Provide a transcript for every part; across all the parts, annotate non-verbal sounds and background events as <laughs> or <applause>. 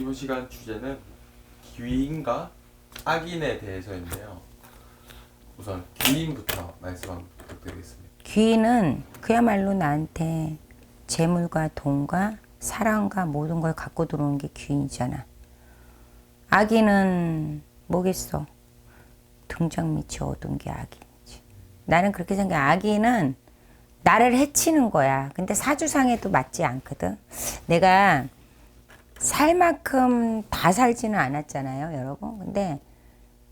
이번 시간 주제는 귀인과 악인에 대해서인데요. 우선 귀인부터 말씀 부탁드리겠습니다. 귀인은 그야말로 나한테 재물과 돈과 사랑과 모든 걸 갖고 들어오는 게 귀인이잖아. 악인은 뭐겠어? 등장 밑이 어두운 게 악인이지. 나는 그렇게 생각해. 악인은 나를 해치는 거야. 근데 사주상에도 맞지 않거든. 내가 살 만큼 다 살지는 않았잖아요, 여러분. 근데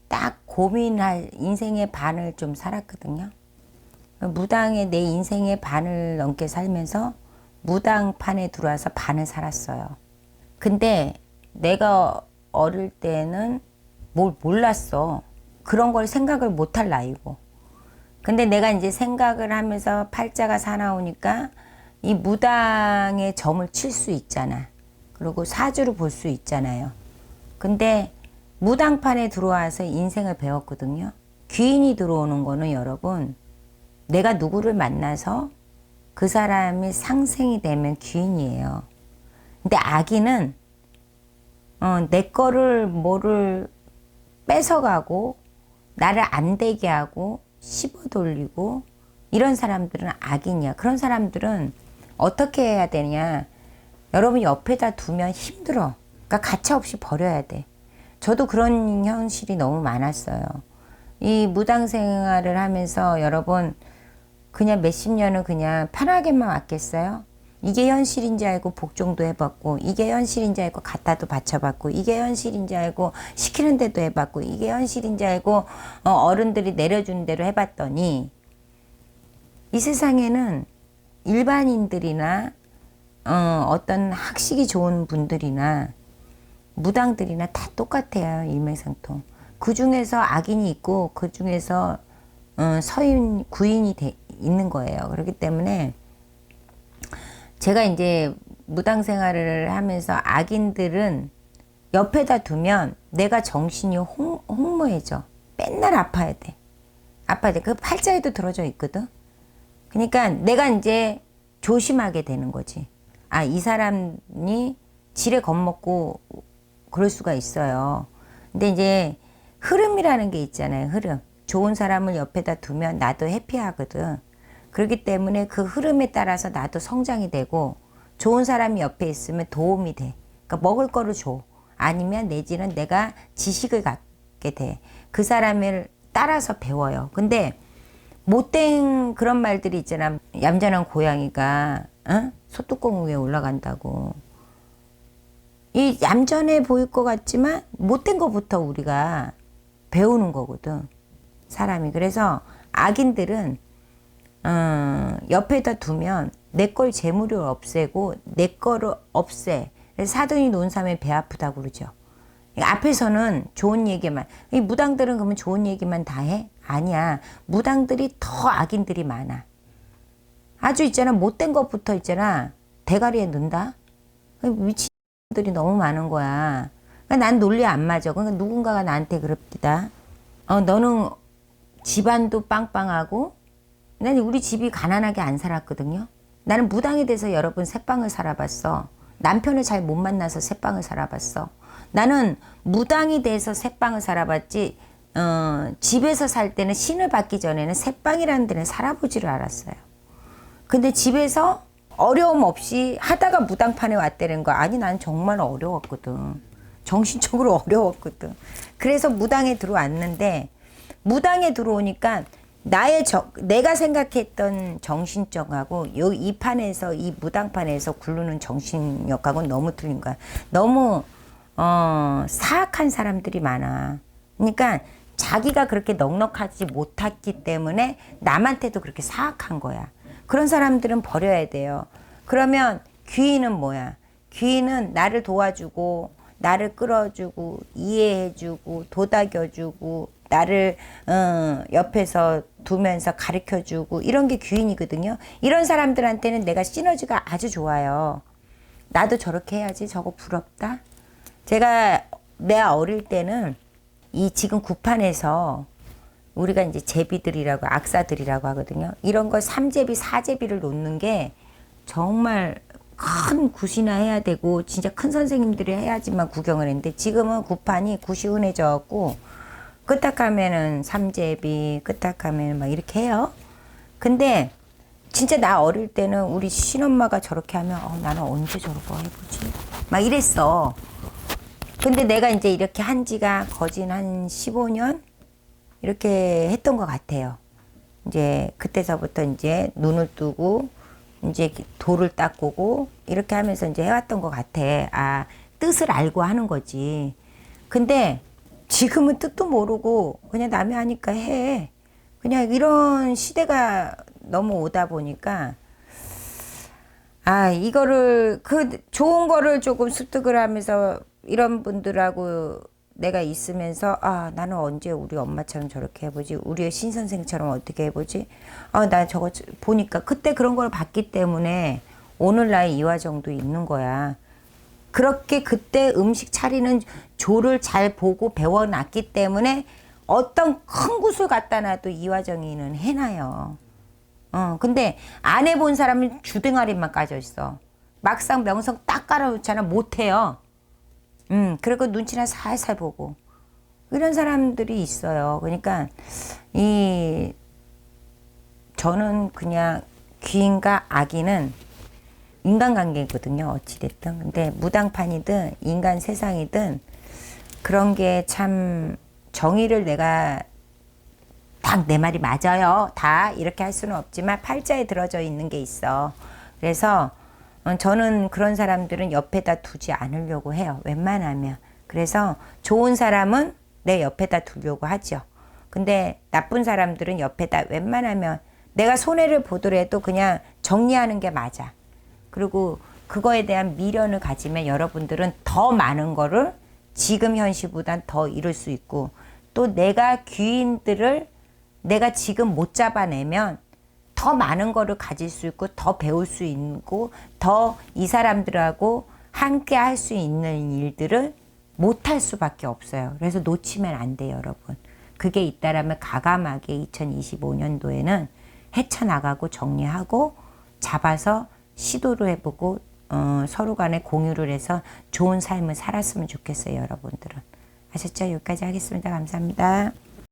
딱 고민할 인생의 반을 좀 살았거든요. 무당에 내 인생의 반을 넘게 살면서 무당판에 들어와서 반을 살았어요. 근데 내가 어릴 때는 뭘 몰랐어. 그런 걸 생각을 못할 나이고. 근데 내가 이제 생각을 하면서 팔자가 사나우니까 이 무당의 점을 칠 수 있잖아. 그리고 사주를 볼수 있잖아요. 근데 무당판에 들어와서 인생을 배웠거든요. 귀인이 들어오는 거는 여러분, 내가 누구를 만나서 그 사람이 상생이 되면 귀인이에요. 근데 악인은 어, 내 거를 뭐를 뺏어가고 나를 안 되게 하고 씹어 돌리고 이런 사람들은 악인이야. 그런 사람들은 어떻게 해야 되냐? 여러분 옆에다 두면 힘들어. 그러니까 가차 없이 버려야 돼. 저도 그런 현실이 너무 많았어요. 이 무당 생활을 하면서 여러분 그냥 몇십 년을 그냥 편하게만 왔겠어요? 이게 현실인지 알고 복종도 해봤고 이게 현실인지 알고 갖다도 바쳐봤고 이게 현실인지 알고 시키는 대도 해봤고 이게 현실인지 알고 어, 어른들이 내려주는 대로 해봤더니 이 세상에는 일반인들이나 어, 어떤 학식이 좋은 분들이나 무당들이나 다 똑같아요 일맥상통 그 중에서 악인이 있고 그 중에서 어, 서인 구인이 돼, 있는 거예요 그렇기 때문에 제가 이제 무당 생활을 하면서 악인들은 옆에다 두면 내가 정신이 홍, 홍모해져. 맨날 아파야 돼. 아파야 돼. 그 팔자에도 들어져 있거든. 그러니까 내가 이제 조심하게 되는 거지. 아, 이 사람이 지레 겁먹고 그럴 수가 있어요. 근데 이제 흐름이라는 게 있잖아요. 흐름. 좋은 사람을 옆에다 두면 나도 해피하거든. 그렇기 때문에 그 흐름에 따라서 나도 성장이 되고 좋은 사람이 옆에 있으면 도움이 돼. 그러니까 먹을 거를 줘. 아니면 내지는 내가 지식을 갖게 돼. 그 사람을 따라서 배워요. 근데 못된 그런 말들이 있잖아. 얌전한 고양이가 어? 소뚜껑 위에 올라간다고. 이 얌전해 보일 것 같지만 못된 것부터 우리가 배우는 거거든. 사람이. 그래서 악인들은 어, 옆에다 두면 내 걸 재물을 없애고 내 거를 없애. 사돈이 논 사람의 배 아프다고 그러죠. 앞에서는 좋은 얘기만. 이 무당들은 그러면 좋은 얘기만 다 해? 아니야. 무당들이 더 악인들이 많아. 아주 있잖아. 못된 것부터 있잖아. 대가리에 넣는다? 미친들이 너무 많은 거야. 그러니까 난 논리 안 맞아. 그러니까 누군가가 나한테 그럽디다. 어, 너는 집안도 빵빵하고 난 우리 집이 가난하게 안 살았거든요. 나는 무당에 대해서 여러 번 새빵을 살아봤어. 남편을 잘 못 만나서 새빵을 살아봤어. 나는 무당이 돼서 새빵을 살아봤지, 어, 집에서 살 때는 신을 받기 전에는 새빵이라는 데는 살아보지를 않았어요. 근데 집에서 어려움 없이 하다가 무당판에 왔다는 거. 아니, 난 정말 어려웠거든. 정신적으로 <laughs> 어려웠거든. 그래서 무당에 들어왔는데, 무당에 들어오니까 나의 저, 내가 생각했던 정신적하고 요 이 판에서 이 무당판에서 굴르는 정신력하고는 너무 틀린 거야. 너무 어, 사악한 사람들이 많아. 그러니까 자기가 그렇게 넉넉하지 못했기 때문에 남한테도 그렇게 사악한 거야. 그런 사람들은 버려야 돼요. 그러면 귀인은 뭐야? 귀인은 나를 도와주고 나를 끌어주고 이해해주고 도닥여주고 나를 어, 옆에서 두면서 가르쳐주고 이런 게 귀인이거든요. 이런 사람들한테는 내가 시너지가 아주 좋아요. 나도 저렇게 해야지 저거 부럽다. 제가 내 어릴 때는 이 지금 구판에서 우리가 이제 제비들이라고 악사들이라고 하거든요. 이런 거 삼제비, 사제비를 놓는 게 정말 큰 굿이나 해야 되고 진짜 큰 선생님들이 해야지만 구경을 했는데 지금은 굿판이 굿이 흔해져갖고 끄딱하면은 삼제비 끄딱하면 막 이렇게 해요. 근데 진짜 나 어릴 때는 우리 친엄마가 저렇게 하면 어, 나는 언제 거 해보지? 막 이랬어. 근데 내가 이제 이렇게 한 지가 거진 한 15년 이렇게 했던 것 같아요. 이제 그때서부터 이제 눈을 뜨고 이제 돌을 닦고 이렇게 하면서 이제 해왔던 것 같아. 아 뜻을 알고 하는 거지. 근데 지금은 뜻도 모르고 그냥 남이 하니까 해. 그냥 이런 시대가 너무 오다 보니까 아 이거를 그 좋은 거를 조금 습득을 하면서 이런 분들하고 내가 있으면서 아 나는 언제 우리 엄마처럼 저렇게 해보지 우리의 신선생처럼 어떻게 해보지 아나 저거 보니까 그때 그런 걸 봤기 때문에 오늘날 이화정도 있는 거야 그렇게 그때 음식 차리는 조를 잘 보고 배워놨기 때문에 어떤 큰 곳을 갖다 놔도 이화정이는 해놔요. 어, 근데 안 해본 사람은 주댕아리만 까져 있어. 막상 명성 딱 깔아놓잖아. 못해요. 음, 그리고 눈치나 살살 보고. 이런 사람들이 있어요. 그러니까, 이, 저는 그냥 귀인과 악인은 인간관계거든요. 어찌됐든. 근데 무당판이든 인간 세상이든 그런 게 참 정의를 내가 딱 내 말이 맞아요. 다 이렇게 할 수는 없지만 팔자에 들어져 있는 게 있어. 그래서 어, 저는 그런 사람들은 옆에다 두지 않으려고 해요. 웬만하면. 그래서 좋은 사람은 내 옆에다 두려고 하죠. 근데 나쁜 사람들은 옆에다 웬만하면 내가 손해를 보더라도 그냥 정리하는 게 맞아. 그리고 그거에 대한 미련을 가지면 여러분들은 더 많은 거를 지금 현실보단 더 이룰 수 있고 또 내가 귀인들을 내가 지금 못 잡아내면 더 많은 거를 가질 수 있고 더 배울 수 있고 더 이 사람들하고 함께 할 수 있는 일들을 못 할 수밖에 없어요. 그래서 놓치면 안 돼요, 여러분. 그게 있다라면 가감하게 2025년도에는 헤쳐나가고 정리하고 잡아서 시도를 해보고 어, 서로 간에 공유를 해서 좋은 삶을 살았으면 좋겠어요, 여러분들은. 아셨죠? 여기까지 하겠습니다. 감사합니다.